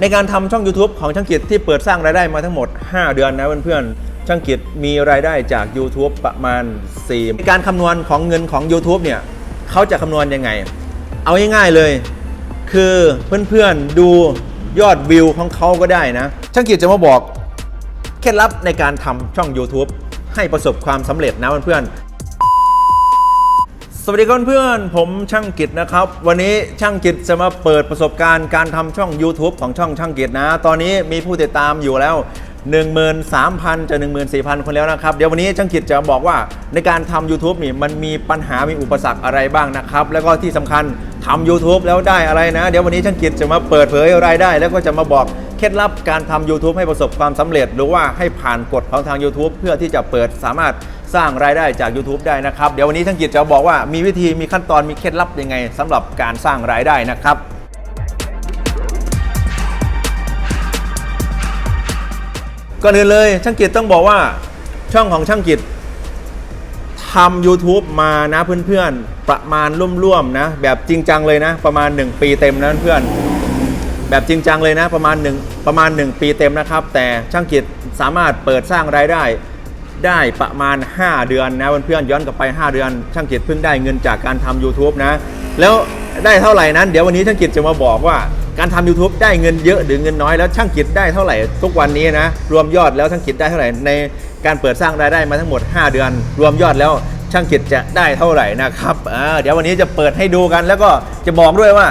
ในการทำช่อง YouTube ของช่างกิจที่เปิดสร้างรายได้มาทั้งหมด 5 เดือนนะเพื่อนๆช่างกิจมีรายได้จาก YouTube ประมาณ 4 ในการคำนวณของเงินของ YouTube เนี่ยเขาจะคำนวณยังไง เอาง่ายๆเลย คือเพื่อนๆดูยอดวิวของเขาก็ได้นะ ช่างกิจจะมาบอก เคล็ดลับในการทำช่อง YouTube ให้ประสบความสำเร็จนะเพื่อนๆ สวัสดีครับเพื่อนๆผมช่างกิจนะครับ วันนี้ช่างกิจจะมาเปิดประสบการณ์การทำช่อง YouTube ของช่องช่างกิจนะ ตอนนี้มีผู้ติดตามอยู่แล้ว 13,000 จะ 14,000 คนแล้วนะครับ เดี๋ยววันนี้ช่างกิจจะบอกว่าในการทำ YouTube นี่มันมีปัญหามีอุปสรรคอะไรบ้างนะครับ แล้วก็ที่สำคัญทำ YouTube แล้วได้อะไรนะ เดี๋ยววันนี้ช่างกิจจะมาเปิดเผยรายได้ แล้วก็จะมาบอก เคล็ดลับการทำ YouTube ให้ประสบความสำเร็จ หรือว่าให้ผ่านกฎของทาง YouTube เพื่อที่จะเปิดสามารถสร้างรายได้จาก YouTube ได้นะครับ เดี๋ยววันนี้ช่างกิจจะบอกว่ามีวิธีมีขั้นตอนมีเคล็ดลับยังไงสำหรับการสร้างรายได้นะครับก่อนอื่นเลยช่างกิจต้องบอกว่าช่องของช่างกิจทำ YouTube มานะเพื่อนๆ ประมาณร่วมๆนะแบบจริงจังเลยนะ ประมาณ 1 ปีเต็มนะเพื่อน แบบจริงจังเลยนะประมาณ1ประมาณ 1 ปีเต็มนะครับ แต่ช่างกิจสามารถเปิดสร้างรายได้ ได้ประมาณ 5 เดือนนะเพื่อนๆย้อนกลับไป 5 เดือน ช่างกิจเพิ่งได้เงินจากการทำ YouTube นะ แล้วได้เท่าไหร่นั้น เดี๋ยววันนี้ช่างกิจจะมาบอกว่าการทำ YouTube ได้เงินเยอะหรือเงินน้อยแล้วช่างกิจได้เท่าไหร่ทุกวันนี้นะรวมยอดแล้วช่างกิจได้เท่าไหร่ในการเปิดสร้างรายได้มาทั้งหมด 5 เดือน รวมยอดแล้วช่างกิจจะได้เท่าไหร่นะครับเดี๋ยววันนี้จะเปิดให้ดูกัน แล้วก็จะบอกด้วยว่า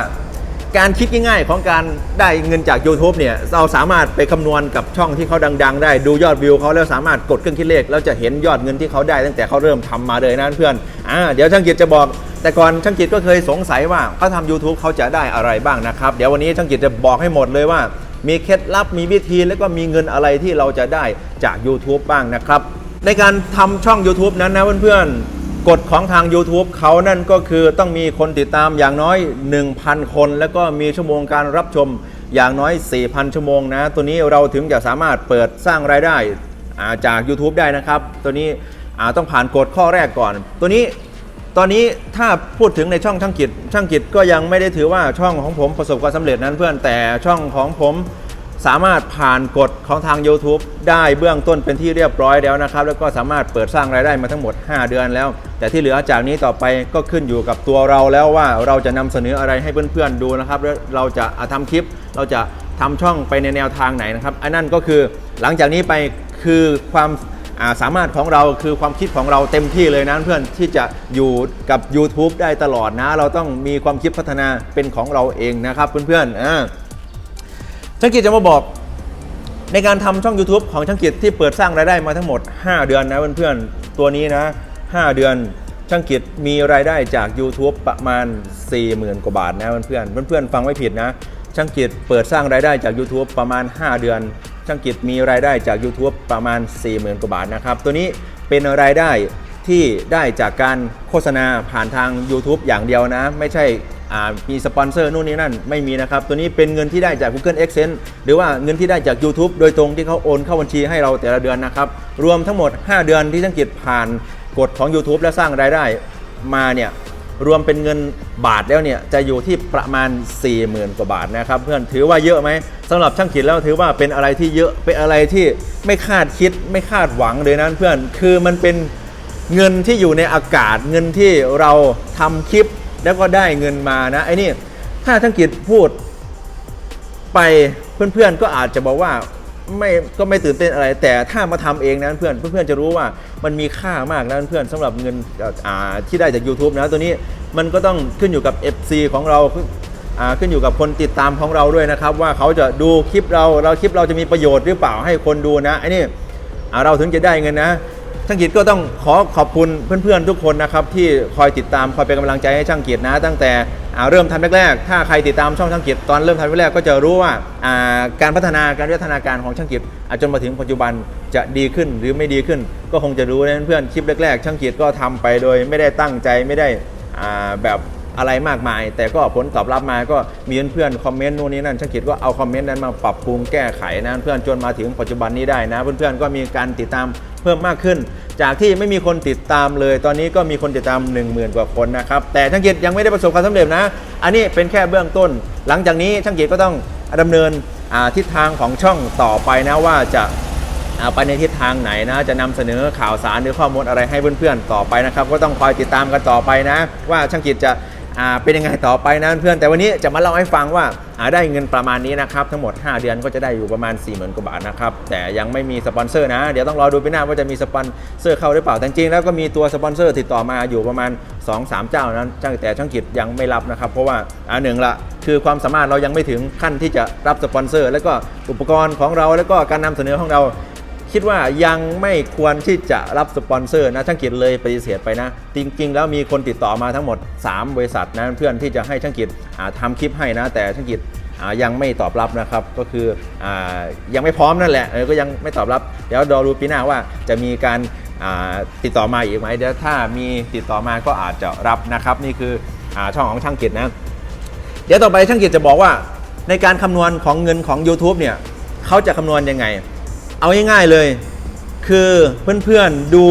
การคิดง่ายๆของการได้เงินจาก YouTube เนี่ยเราสามารถไปคำนวณกับช่องที่เขาดัง ๆ ได้ดูยอดวิวเขาแล้วสามารถกดเครื่องคิดเลข แล้วจะเห็นยอดเงินที่เขาได้ตั้งแต่เขาเริ่มทำมาเลยนะเพื่อนอ่าเดี๋ยวช่างกิจจะบอก แต่ก่อนช่างกิจก็เคยสงสัยว่าเขาทำ YouTube เขาจะได้อะไรบ้างนะครับ เดี๋ยววันนี้ช่างกิจจะบอกให้หมดเลยว่า มีเคล็ดลับมีวิธีแล้วก็มีเงินอะไรที่เราจะได้จาก YouTube บ้างนะครับในการทำช่อง YouTube นั้นนะเพื่อนๆ กฎของทาง YouTube เขานั่นก็คือต้องมีคนติดตามอย่างน้อย 1,000 คน แล้วก็มีชั่วโมงการรับชมอย่างน้อย 4,000 ชั่วโมงนะ ตัวนี้เราถึงจะสามารถเปิดสร้างรายได้าจาก YouTube ได้นะครับ ตัวนี้ต้องผ่านกฎข้อแรกก่อน ตัวนี้ตอนนี้ถ้าพูดถึงในช่องช่างกิจช่างกิจก็ยังไม่ได้ถือว่าช่องของผมประสบความสำเร็จนั้นเพื่อนแต่ช่องของผม สามารถผ่านกฎของทาง YouTube ได้เบื้องต้นเป็นที่เรียบร้อยแล้วนะครับ แล้วก็สามารถเปิดสร้างรายได้มาทั้งหมด 5 เดือนแล้ว แต่ที่เหลือจากนี้ต่อไปก็ขึ้นอยู่กับตัวเราแล้วว่าเราจะนำเสนออะไรให้เพื่อนๆดูนะครับแล้วเราจะอะทำคลิป เราจะทำช่องไปในแนวทางไหนนะครับอันนั้นก็คือหลังจากนี้ไปคือความาสามารถของเราคือความคิดของเราเต็มที่เลยนะเพื่อนที่จะอยู่กับ YouTube ได้ตลอดนะ เราต้องมีความคิดพัฒนาเป็นของเราเองนะครับเพื่อนๆอ่า ช่างกิจจะมาบอกในการทำช่อง YouTube ของช่างกิจที่เปิดสร้างรายได้มาทั้งหมด 5 เดือนนะเพื่อนๆ ตัวนี้นะ 5 เดือนช่างกิจมีรายได้จาก YouTube ประมาณ 40,000 กว่าบาทนะเพื่อนๆเพื่อนๆฟังไม่ผิดนะช่างกิจเปิดสร้างรายได้จาก YouTube ประมาณ 5 เดือน ช่างกิจมีรายได้จาก YouTube ประมาณ 40,000 กว่าบาทนะครับ ตัวนี้เป็นรายได้ที่ได้จากการโฆษณาผ่านทาง YouTube อย่างเดียวนะ ไม่ใช่ มีสปอนเซอร์นู่นนี่นั่นไม่มีนะครับ ตัวนี้เป็นเงินที่ได้จาก Google Adsense หรือว่าเงินที่ได้จาก YouTube โดยตรงที่เขาโอนเข้าบัญชีให้เราแต่ละเดือนนะครับ รวมทั้งหมด 5 เดือนที่ช่างกิจผ่านกฎของ YouTube และสร้างรายได้มาเนี่ยรวมเป็นเงินบาทแล้วเนี่ยจะอยู่ที่ประมาณ 40,000 กว่าบาทนะครับ เพื่อนถือว่าเยอะไหมสำหรับช่างกิจแล้วถือว่าเป็นอะไรที่เยอะเป็นอะไรที่ไม่คาดคิดไม่คาดหวังเลยนะเพื่อนคือมันเป็นเงินที่อยู่ในอากาศเงินที่เราทำคลิป แล้วก็ได้เงินมานะไอ้นี่ถ้าช่างกิจพูดไปเพื่อนๆก็อาจจะบอกว่าไม่ก็ไม่ตื่นเต้นอะไร แต่ถ้ามาทำเองนะเพื่อนเพื่อนๆจะรู้ว่ามันมีค่ามากนะเพื่อนสำหรับเงินที่ได้จาก YouTube นะตัวนี้มันก็ต้องขึ้นอยู่กับ FC ของเราขึ้นอยู่กับคนติดตามของเราด้วยนะครับ ว่าเขาจะดูคลิปเราเราคลิปเราจะมีประโยชน์หรือเปล่าให้คนดูนะไอ้นี่เราถึงจะได้เงินนะ ช่างกิจก็ต้องขอขอบคุณเพื่อนๆทุกคนนะครับที่คอยติดตามคอยเป็นกำลังใจให้ช่างกิจนะ ตั้งแต่เริ่มทำแรกๆ ถ้าใครติดตามช่องช่างกิจตอนเริ่มทำแรกๆก็จะรู้ว่าการพัฒนาการพัฒนาการของช่างกิจจนมาถึงปัจจุบันจะดีขึ้นหรือไม่ดีขึ้น ก็คงจะรู้นะเพื่อนๆคลิปแรกๆ ช่างกิจก็ทำไปโดยไม่ได้ตั้งใจไม่ได้แบบอะไรมากมาย แต่ก็ผลตอบรับมาก็มีเพื่อนๆคอมเมนต์นู่นนี่นั่นช่างกิจก็เอาคอมเมนต์นั้นมาปรับปรุงแก้ไขนะเพื่อนจนมาถึงปัจจุบันนี้ได้นะ เพื่อนๆก็มีการติดตาม เพิ่มมากขึ้น จากที่ไม่มีคนติดตามเลย ตอนนี้ก็มีคนติดตาม 1 0,000 กว่าคนนะครับ แต่ช่างกิจยังไม่ได้ประสบความสำเร็จนะ อันนี้เป็นแค่เบื้องต้น หลังจากนี้ช่างกิจก็ต้องดำเนินทิศทางของช่องต่อไปนะว่าจะไปในทิศทางไหนนะ จะนำเสนอข่าวสารหรือข้อมูลอะไรให้เพื่อนๆต่อไปนะครับ ก็ต้องคอยติดตามกันต่อไปนะ ว่าช่างกิจจะ เป็นยังไงต่อไปนะเพื่อนแต่วันนี้จะมาเล่าให้ฟังว่าอ่าได้เงินประมาณนี้นะครับทั้งหมด 5 เดือนก็จะได้อยู่ประมาณ4 0,000กว่าบาทนะครับแต่ยังไม่มีสปอนเซอร์นะ เดี๋ยวต้องรอดูไปหน้าว่าจะมีสปอนเซอร์เข้าหรือเปล่าแต่จริงแล้วก็มีตัวสปอนเซอร์ติดต่อมาอยู่ประมาณ 2-3 เจ้านั้นช่างแต่ช่างกิจยังไม่รับนะครับ เพราะว่าอ่าหนึ่งละคือความสามารถเรายังไม่ถึงขั้นที่จะรับสปอนเซอร์ แล้วก็อุปกรณ์ของเราแล้วก็การนำเสนอของเรา คิดว่ายังไม่ควรที่จะรับสปอนเซอร์นะช่างกิจเลยปฏิเสธไปนะ จริง ๆ แล้วมีคนติดต่อมาทั้งหมด 3 บริษัทนะเพื่อนที่จะให้ช่างกิจอ่าทำคลิปให้นะ แต่ช่างกิจยังไม่ตอบรับนะครับ ก็คืออยังไม่พร้อมนั่นแหละก็ยังไม่ตอบรับ เดี๋ยวรอดูปีหน้าว่าจะมีการติดต่อมาอีกไหมเดี๋ยวถ้ามีติดต่อมาก็อาจจะรับนะครับ นี่คืออช่องของช่างกิจนะเดี๋ยวต่อไปช่างกิจจะบอกว่าในการคำนวณของเงินของ YouTube เนี่ยเขาจะคำนวณยังไง เอาง่ายๆเลย คือเพื่อนๆดู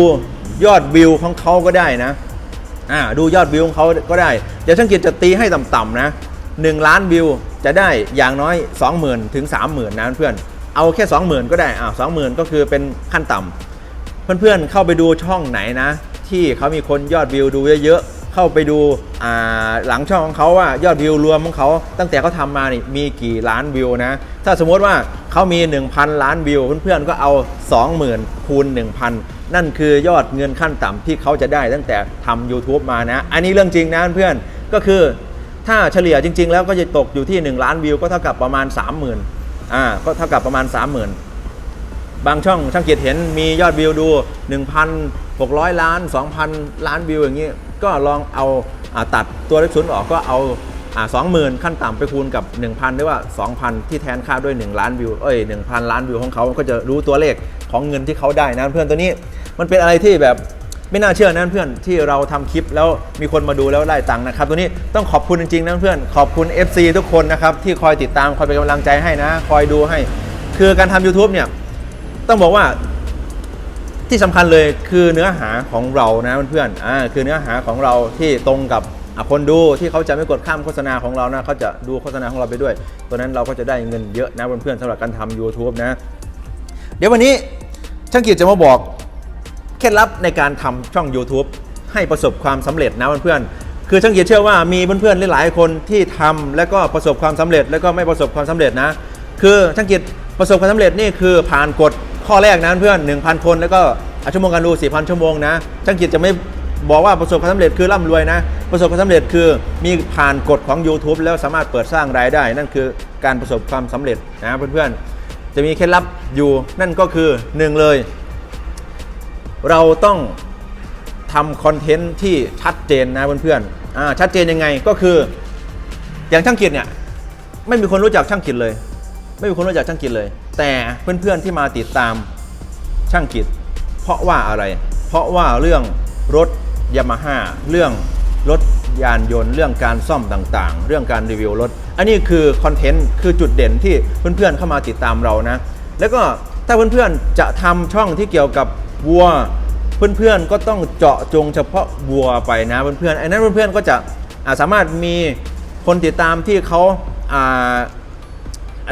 ยอดวิวของเขาก็ได้นะอ่าดูยอดวิวของเขาก็ได้เดี๋ยวช่างกิจจะตีให้ต่ำๆนะ1ล้านวิวจะได้อย่างน้อย 20,000 ถึง 30,000นะเพื่อนเอาแค่ 20,000 ก็ได้อ่า20,000ก็คือเป็นขั้นต่ำเพื่อนๆเข้าไปดูช่องไหนนะ ที่เขามีคนยอดวิวดูเยอะๆ เข้าไปดูหลังช่องของเขาว่ายอดวิวรวมของเขาตั้งแต่เขาทำมานี่มีกี่ล้านวิวนะ ถ้าสมมติว่าเขามี 1,000 ล้านวิว เพื่อนๆก็เอา 20,000คูณ1,000 นั่นคือยอดเงินขั้นต่ำที่เขาจะได้ตั้งแต่ทำ YouTube มานะ อันนี้เรื่องจริงนะเพื่อนก็คือถ้าเฉลี่ยจริง ๆ แล้วก็จะตกอยู่ที่ 1 ล้านวิวก็เท่ากับประมาณ 30,000อ่าก็เท่ากับประมาณ 30,000บางช่องช่างเกียรติเห็นมียอดวิวดู 1,600 ล้าน 2,000 ล้านวิวอย่างนี้ ก็ลองเอาอาตัดตัวเลขศูนย์ออกก็เอาอ่า20,000ขั้นต่ำไปคูณกับ 1,000หรือว่า 2,000 ที่แทนค่าด้วย 1 ล้านวิวเอ้ย1,000 ล้านวิวของเขาก็จะรู้ตัวเลขของเงินที่เขาได้นะเพื่อนตัวนี้ มันเป็นอะไรที่แบบไม่น่าเชื่อนะเพื่อนที่เราทำคลิปแล้วมีคนมาดูแล้วได้ตังค์นะครับ ตัวนี้ต้องขอบคุณจริงๆนะเพื่อนขอบคุณ FC ทุกคนนะครับที่คอยติดตามคอยเป็นกำลังใจให้นะ คอยดูให้ คือการทำ YouTube เนี่ยต้องบอกว่า ที่สำคัญเลยคือเนื้อหาของเรานะเพื่อนๆอ่าคือเนื้อหาของเราที่ตรงกับคนดูที่เขาจะไม่กดข้ามโฆษณาของเรานะเขาจะดูโฆษณาของเราไปด้วยตัวนั้นเราก็จะได้เงินเยอะนะเพื่อนๆสำหรับการทำ YouTube นะ เดี๋ยววันนี้ช่างกิจจะมาบอกเคล็ดลับในการทำช่อง YouTube ให้ประสบความสำเร็จนะเพื่อนๆคือช่างกิจเชื่อว่ามีเพื่อนๆหลายๆคนที่ทำแล้วก็ประสบความสำเร็จ แล้วก็ไม่ประสบความสำเร็จนะ คือช่างกิจประสบความสำเร็จนี่คือผ่านกฎ ข้อแรกนะเพื่อน 1,000 คนแล้วก็ชั่วโมงการดู 4,000 ชั่วโมงนะช่างกิจจะไม่บอกว่าประสบความสำเร็จคือร่ำรวยนะ ประสบความสำเร็จคือมีผ่านกฎของ YouTube แล้วสามารถเปิดสร้างรายได้ นั่นคือการประสบความสำเร็จนะเพื่อนๆ จะมีเคล็ดลับอยู่นั่นก็คือหนึ่งเลย เราต้องทำคอนเทนต์ที่ชัดเจนนะเพื่อนๆชัดเจนยังไงก็คือ อย่างช่างกิจเนี่ยไม่มีคนรู้จักช่างกิจเลย ไม่มีคนรู้จักช่างกิจเลย แต่เพื่อนๆที่มาติดตามช่างกิจ เพราะว่าอะไร เพราะว่าเรื่องรถยามาฮ่าเรื่องรถยานยนต์ เรื่องการซ่อมต่างๆ เรื่องการรีวิวรถ อันนี้คือคอนเทนต์คือจุดเด่นที่เพื่อนๆเข้ามาติดตามเรานะ แล้วก็ถ้าเพื่อนๆจะทำช่องที่เกี่ยวกับวัว เพื่อนๆก็ต้องเจาะจงเฉพาะวัวไปนะเพื่อนๆไอ้นั้นเพื่อนๆก็จะาสามารถมีคนติดตามที่เขาอ่า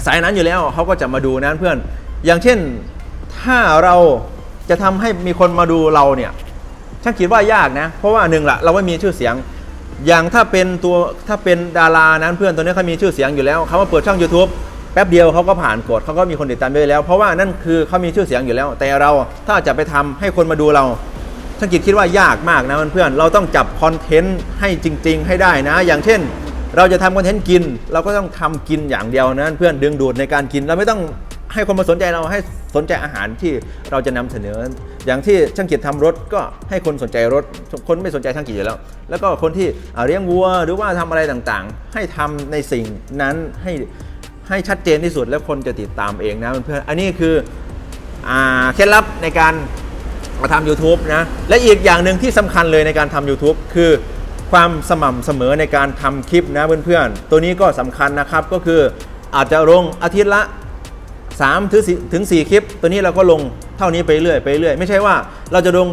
สายนั้นอยู่แล้วเขาก็จะมาดูนะเพื่อน อย่างเช่นถ้าเราจะทำให้มีคนมาดูเราเนี่ยช่างคิดว่ายากนะ เพราะว่าหนึ่งละเราไม่มีชื่อเสียง อย่างถ้าเป็นตัวถ้าเป็นดารานั้นเพื่อนตัวนี้เขามีชื่อเสียงอยู่แล้วเขามาเปิดช่อง YouTube แป๊บเดียวเขาก็ผ่านกฎเขาก็มีคนติดตามไปแล้ว เพราะว่านั่นคือเขามีชื่อเสียงอยู่แล้ว แต่เราถ้าจะไปทำให้คนมาดูเราช่างกิจคิดว่ายากมากนะเพื่อนเราต้องจับคอนเทนต์ให้จริง ๆ ให้ได้นะ อย่างเช่น เราจะทำคอนเทนต์กิน เราก็ต้องทำกินอย่างเดียวนะเพื่อนดึงดูดในการกินเราไม่ต้องให้คนมาสนใจเราให้สนใจอาหารที่เราจะนำเสนอ อย่างที่ช่างกิจทำรถก็ให้คนสนใจรถ คนไม่สนใจช่างกิจอยู่แล้ว แล้วก็คนที่เลี้ยงวัวหรือว่าทำอะไรต่างๆ ให้ทำในสิ่งนั้นให้ให้ชัดเจนที่สุดแล้วคนจะติดตามเองนะเพื่อนอันนี้คือเคล็ดลับในการมาทำ YouTube นะ และอีกอย่างหนึ่งที่สำคัญเลยในการทำ YouTube คือ ความสม่ำเสมอในการทำคลิปนะเพื่อนๆ ตัวนี้ก็สำคัญนะครับก็คืออาจจะลงอาทิตย์ละ3ถึง4ถึง4คลิป ตัวนี้เราก็ลงเท่านี้ไปเรื่อยไปเรื่อยไม่ใช่ว่าเราจะลง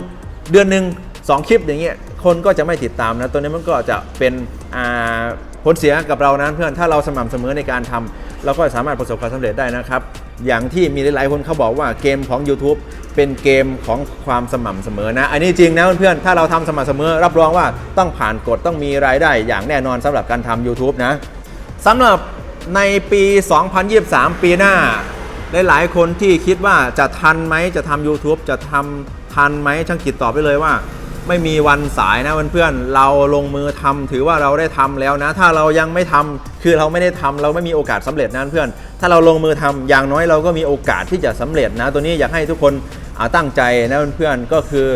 เดือนหนึ่ง2คลิปอย่างเงี้ยคนก็จะไม่ติดตามนะตัวนี้มันก็จะเป็นอ่า ผลเสียกับเรานั้นเพื่อนถ้าเราสม่ำเสมอในการทำเราก็สามารถประสบความสำเร็จได้นะครับ อย่างที่มีหลายๆคนเขาบอกว่าเกมของ YouTube เป็นเกมของความสม่ำเสมอนะ อันนี้จริงนะเพื่อนๆถ้าเราทำสม่ำเสมอ รับรองว่าต้องผ่านกฎต้องมีรายได้ อย่างแน่นอนสำหรับการทำ YouTube นะสำหรับในปี 2023 ปีหน้าหลายๆคนที่คิดว่าจะทันไหมจะทำ YouTube จะทำทันไหมช่างกิจตอบไปเลยว่า ไม่มีวันสายนะเพื่อนๆเราลงมือทำถือว่าเราได้ทำแล้วนะ ถ้าเรายังไม่ทำคือเราไม่ได้ทำเราไม่มีโอกาสสำเร็จนะเพื่อน ถ้าเราลงมือทำอย่างน้อยเราก็มีโอกาสที่จะสำเร็จนะ ตัวนี้อยากให้ทุกคนตั้งใจนะเพื่อนๆก็คือ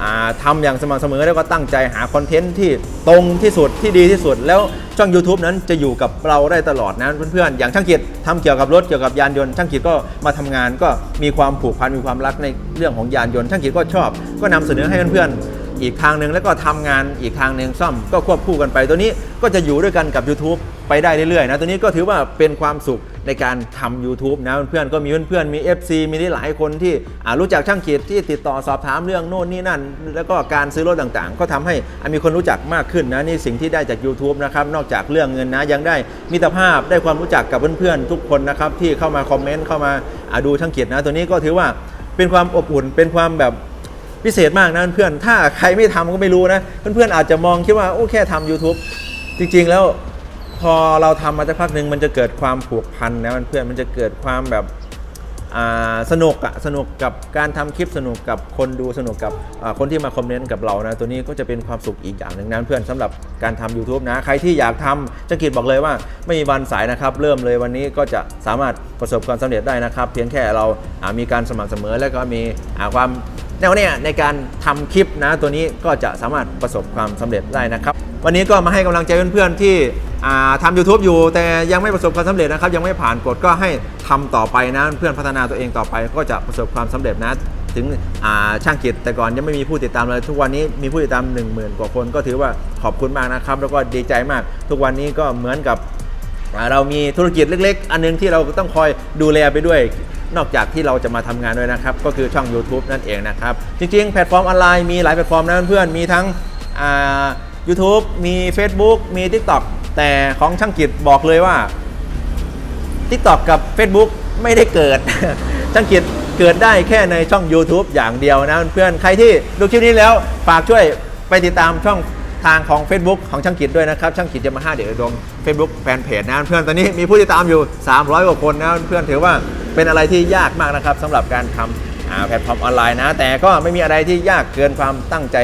อาทำอย่างสม่ำเสมอแล้วก็ตั้งใจหาคอนเทนต์ที่ตรงที่สุดที่ดีที่สุด แล้วช่อง YouTube นั้นจะอยู่กับเราได้ตลอดนะเพื่อนๆ อย่างช่างกิจทำเกี่ยวกับรถเกี่ยวกับยานยนต์ช่างกิจก็มาทำงานก็มีความผูกพันมีความรักในเรื่องของยานยนต์ช่างกิจก็ชอบ ก็นำเสนอให้เพื่อนๆ อีกทางหนึ่งแล้วก็ทำงานอีกทางหนึ่งซ่อมก็ควบคู่กันไป ตัวนี้ก็จะอยู่ด้วยกันกับ YouTube ไปได้เรื่อยๆนะตัวนี้ก็ถือว่าเป็นความสุขในการทำ YouTube นะเพื่อนๆก็มีเพื่อนๆมี FC มีหลายคนที่รู้จักช่างขีดที่ติดต่อสอบถามเรื่องโน่นนี่นั่น แล้วก็การซื้อรถต่างๆ ก็ทำให้มีคนรู้จักมากขึ้นนะนี่สิ่งที่ได้จาก YouTube นะครับนอกจากเรื่องเงินนะยังได้มิตรภาพได้ความรู้จักกับเพื่อนๆทุกคนนะครับที่เข้ามาคอมเมนต์เข้ามาอ่าดูช่างขีดนะตัวนี้ก็ถือว่าเป็นความอบอุ่นเป็นความแบบ พิเศษมากนะเพื่อนๆถ้าใครไม่ทำก็ไม่รู้นะ เพื่อนๆอาจจะมองคิดว่าโอ้แค่ทำ YouTube จริง ๆ แล้วพอเราทำมาสักพักหนึ่งมันจะเกิดความผูกพันนะเพื่อนๆมันจะเกิดความแบบสนุกอะสนุกกับการทำคลิปสนุกกับคนดูสนุกกับคนที่มาคอมเมนต์กับเรานะตัวนี้ก็จะเป็นความสุขอีกอย่างหนึ่งนะเพื่อนสำหรับการทำ YouTube นะ ใครที่อยากทำจักิจบอกเลยว่า ไม่มีวันสายนะครับ เริ่มเลยวันนี้ก็จะสามารถประสบความสำเร็จได้นะครับ เพียงแค่เราามีการสม่ำเสมอและก็มีความ แนวเนี่ยในการทำคลิปนะตัวนี้ก็จะสามารถประสบความสำเร็จได้นะครับ วันนี้ก็มาให้กำลังใจเพื่อนๆที่อ่าทำ YouTube อยู่ แต่ยังไม่ประสบความสำเร็จนะครับ ยังไม่ผ่านกฎก็ให้ทำต่อไปนะ เพื่อนพัฒนาตัวเองต่อไปก็จะประสบความสำเร็จนะถึงช่างกิจแต่ก่อนยังไม่มีผู้ติดตามเลยทุกวันนี้มีผู้ติดตาม 1 0,000 กว่าคนก็ถือว่าขอบคุณมากนะครับ แล้วก็ดีใจมาก ทุกวันนี้ก็เหมือนกับเรามีธุรกิจเล็ก ๆ อันนึงที่เราต้องคอยดูแลไปด้วย นอกจากที่เราจะมาทำงานด้วยนะครับ ก็คือช่อง YouTube นั่นเองนะครับ จริงๆ แพลตฟอร์มออนไลน์มีหลายแพลตฟอร์มนะเพื่อนๆมีทั้งอ่า YouTube มี Facebook มี TikTok แต่ของช่างกิจบอกเลยว่า TikTok กับ Facebook ไม่ได้เกิด ช่างกิจเกิดได้แค่ในช่อง YouTube อย่างเดียวนะเพื่อนใครที่ดูคลิปนี้แล้วฝากช่วยไปติดตามช่องทางของ Facebook ของช่างกิจด้วยนะครับ ช่างกิจจะมาห้าเด็กอุดม Facebook แฟนเพจนะเพื่อนตอนนี้มีผู้ติดตามอยู่ 300กว่าคนนะเพื่อนถือว่า เป็นอะไรที่ยากมากนะครับสำหรับการทำแพลตฟอร์มออนไลน์นะ แต่ก็ไม่มีอะไรที่ยากเกินความตั้งใจ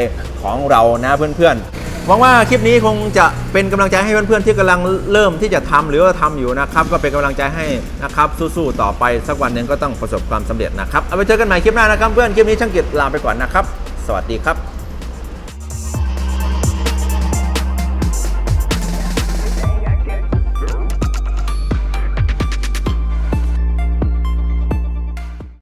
ของเรานะเพื่อนๆหวังว่าคลิปนี้คงจะเป็นกำลังใจให้เพื่อนๆที่กำลังเริ่มที่จะทำหรือว่าทำอยู่นะครับ ก็เป็นกำลังใจให้นะครับสู้ๆต่อไปสักวันหนึ่งก็ต้องประสบความสำเร็จนะครับเอาไปเจอกันใหม่คลิปหน้านะครับเพื่อนคลิปนี้ช่างกิจลาไปก่อนนะครับ สวัสดีครับ